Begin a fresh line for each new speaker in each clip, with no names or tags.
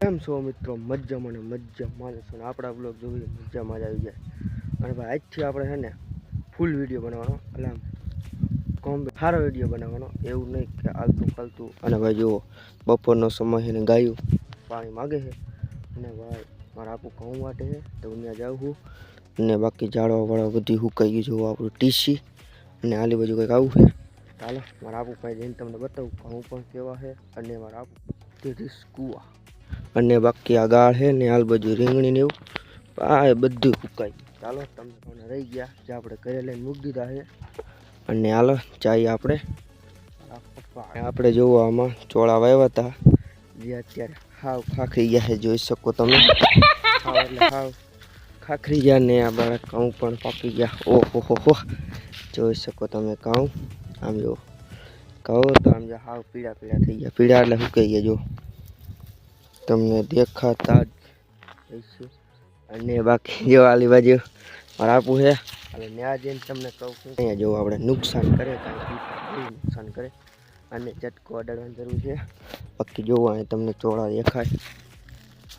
કેમ છો મિત્રો? મજામાં ને મજામાં જ છો ને? આપણા બ્લોગ જોવી મજામાં જ આવી જાય અને ભાઈ, આજથી આપણે છે ને ફૂલ વીડિયો બનાવવાનો. એટલે આમ કોમ સારો વીડિયો બનાવવાનો. એવું નહીં કે આલતું ફાલતું. અને ભાઈ, જુઓ, બપોરનો સમય છે ને ગાયું. પાણી માગે છે. અને ભાઈ, મારા આપું ઘઉં વાટે છે. તો હું ત્યાં જાઉં છું. અને બાકી ઝાડવા વાળા બધી હુકાઈ ગયું જોવું આપણું ટીસી. અને આલી બાજુ કંઈક આવું છે. ચાલો, મારા આપું કાંઈ જઈને તમને બતાવું. ઘઉં પણ કેવા છે? અને મારા આપું તે કુવા. અને બાકી આ ગાળ છે ને હાલ બાજુ રીંગણી ને એવું. આ બધું ફૂકાઈ ચાલો તમને રહી ગયા. જે આપણે ઘરે લઈને મૂકી દીધા છે. અને હાલો ચાઈ આપણે. આપણે જોવો આમાં ચોળા વાવ્યા હતા. જે અત્યારે હાવ ખાખરી ગયા છે જોઈ શકો તમે. હાવ એટલે હાવ ખાખરી ગયા ને આ બાળક ઘઉં પણ પાકી ગયા. ઓહો હો હો. જોઈ શકો તમે ઘઉં. આમ જો કહો તો આમ જો હાવ પીળા પીળા થઈ ગયા. પીળા એટલે સુકાઈ ગયા જો તમને દેખાતા જ હશે. અને બાકી જો આલી બાજુ મારા આપું છે. અને ત્યાં જઈને તમને કહું છું અહીંયા જો આપણે નુકસાન કરે, કાંઈ બહુ નુકસાન કરે, અને ચટકો અડાડવાની જરૂર છે. બાકી જોવો અહીં તમને ચોળા દેખાય.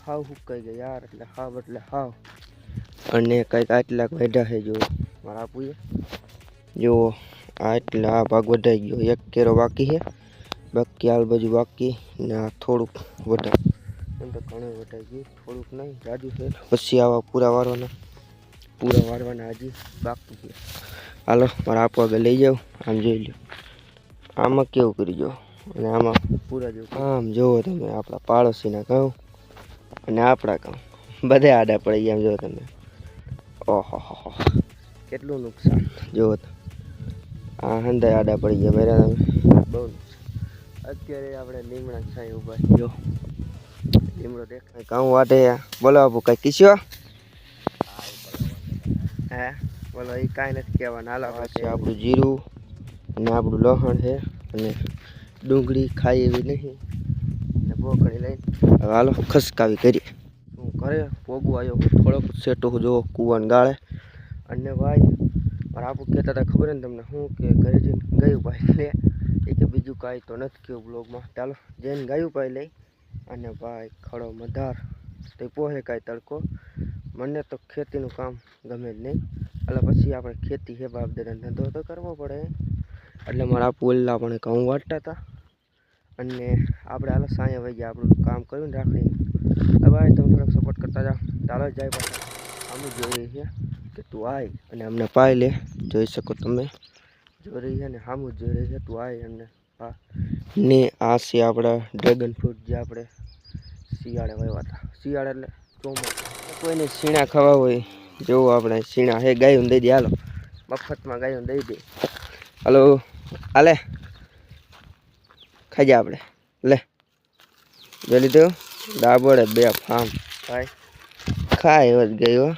હાવ હુકાઈ ગયા યાર, એટલે હાવ એટલે હાવ. અને કંઈક આટલાક વેઢા છે જો મારા આપું છે જો આ એટલે આ ભાગ વઢાઈ ગયો, એક કેરો બાકી છે. બાકી આલ બાજુ બાકી ને આ થોડુંક વઢાય એમ તો ઘણું વટાઈ ગયું. થોડુંક નહીં, જાજુ છે. પછી આવા પૂરા વારવાના. પૂરા વારવાના હજી બાકી છે. હાલો, મારા આપો આગળ લઈ જાઓ. આમ જોઈ લો આમાં કેવું કરી જો? અને આમાં પૂરા જેવું આમ જુઓ તમે, આપણા પાડોશીના કહું અને આપણા કહું બધે આડા પડી ગયા, આમ જુઓ તમે. ઓહો હો કેટલું નુકસાન. જુઓ આ હંધાય આડા પડી ગયા, મેરા તમે બહુ નુકસાન. અત્યારે આપણે લીમડા છાંય ઊભા. જો. લીમડો દેખાય. કાં વાટે બોલો બાપુ કઈ કીસ્યો? હે? બોલો એ કાંઈ નથી કહેવાનું. હાલો પછી. આપણું જીરું અને આપણું લસણ છે અને ડુંગળી ખાઈ એવી નહીં. અને બોકડી લઈને. હવે હાલો ખસકાવી કરી. હું ઘરે પોગું આવ્યો. થોડોક સેટો જો કૂવાને ગાળે. અને ભાઈ મારા આપું કહેતા હતા ખબર ને તમને શું કે ઘરે જઈને ગયું ભાઈ લે. એ કે બીજું કાંઈ તો નથી કહ્યું બ્લોગમાં. ચાલો જઈને ગાયું ભાઈ લઈ. અને ભાઈ, ખડો મધાર. તો પોહે કાંઈ તડકો? મને તો ખેતીનું કામ ગમે જ નહીં. એટલે પછી આપણે ખેતી છે બાપ દાદા, ધંધો તો કરવો પડે. એટલે મારા પોલ્લા પણ ઘઉં વાટતા હતા અને આપણે હાલ સાંજે વહી ગયા, આપણું કામ કર્યું ને રાખડી ભાઈ, તમે થોડોક સપોર્ટ કરતા જાઓ. ચાલો જાય પાછા. અમે જોઈએ છીએ કે તું આય અને અમને પાય લે. જોઈ શકો તમે. જોઈ રહી છે ને સામું જોઈ રહી છે તું આય અમને. હા. ને આ છે આપણા ડ્રેગન ફ્રૂટ જે આપણે શિયાળે વાવ્યા હતા. શિયાળે એટલે ચોમાસું. કોઈને શીણા ખાવા હોય, જેવું આપણે શીણા. હે, ગાયું દઈ દે. હાલો. મફતમાં ગાયું દઈ દે. હાલો. હાલે. ખાઈ જા આપણે. લે. જોઈ લીધું? ડાબોડે બે ફામ. ભાઈ, ખાય એવો જ ગયો.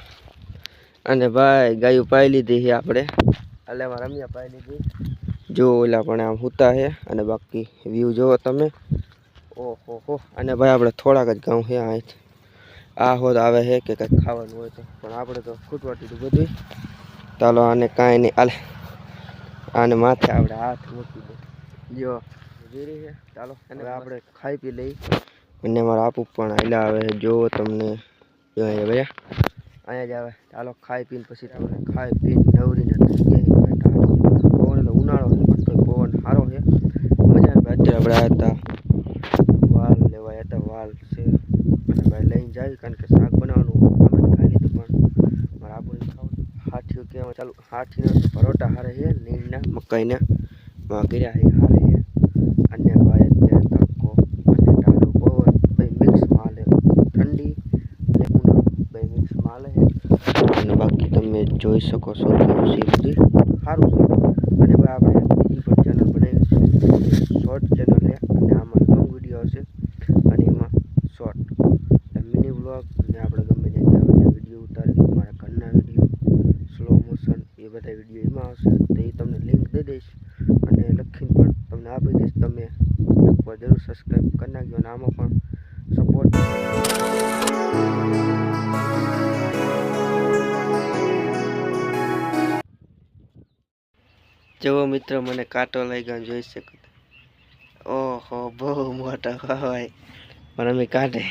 અને ભાઈ, ગાયું પાઈ લીધી આપણે. હાલે રમ્યા પાઈ લીધી. જો ઓલા પણ આમ હુતા છે અને બાકી વ્યૂ જોવો તમે. ઓહો હો અને ભાઈ આપણે થોડાક જ ગાઉં છે અહીંથી આ હોત આવે છે કે કંઈક ખાવાનું હોય તો. પણ આપણે તો ખૂટવાટી બધું. ચાલો આને કાંઈ નહીં, આલે. આને માથે આપણે હાથ મૂકી દે. જો, જોઈ છે ચાલો અને આપણે ખાઈ પી લઈ. અને મારા આપું પણ આયલા આવે છે જો તમને. જો અહીંયા ભાઈ અહીંયા જ આવે. ચાલો, ખાઈ પીને પછી તમને ખાઈ પીને નવરીને થઈ ગયા બેઠા પવન એટલે ઉનાળો છે પણ તોય પવન સારો છે. મજા આવે. અત્યારે આપણે આવ્યા હતા વાલ લેવા આવ્યા હતા, વાલ છે. અને ભાઈ લઈને જાય કારણ કે શાક બનાવવાનું અમે તો ખાઈ લીધું પણ મારા આપણને ખાવું હાથીઓ કહેવા ચાલુ, હાથીના પરોઠા હારે છે નીણના મકાઈના. વાઘર્યા છે, હારે છે. અને ભાઈ અત્યારે તડકો અને ટાઢો પવન, ભાઈ મિક્સમાં હાલે ઠંડી અને ઉનાળો ભાઈ મિક્સમાં હાલે છે અને બાકી તમે જોઈ શકો છો કેવું છે બધી સારું છે અને ભાઈ આપણે બીજી પણ ચેનલ બનાવી છે શોર્ટ ચેનલ છે અને આમાં લોંગ વીડિયો હશે અને એમાં શોર્ટ મિની વ્લોગ અને આપણે ગમે ત્યાં ગયા વીડિયો ઉતારી મારા ઘરના વીડિયો સ્લો મોશન એ બધા વીડિયો એમાં આવશે તો એ તમને લિંક દઈ દઈશ અને લખીને પણ તમને આપી દઈશ તમે એકવાર જરૂર સબસ્ક્રાઈબ કરી નાખજો અને પણ સપોર્ટ જેવો મિત્ર, મને કાંટો લઈ ગયો જોઈ શકો ઓહો, બહુ મોટા હોય પણ અમે કાઢે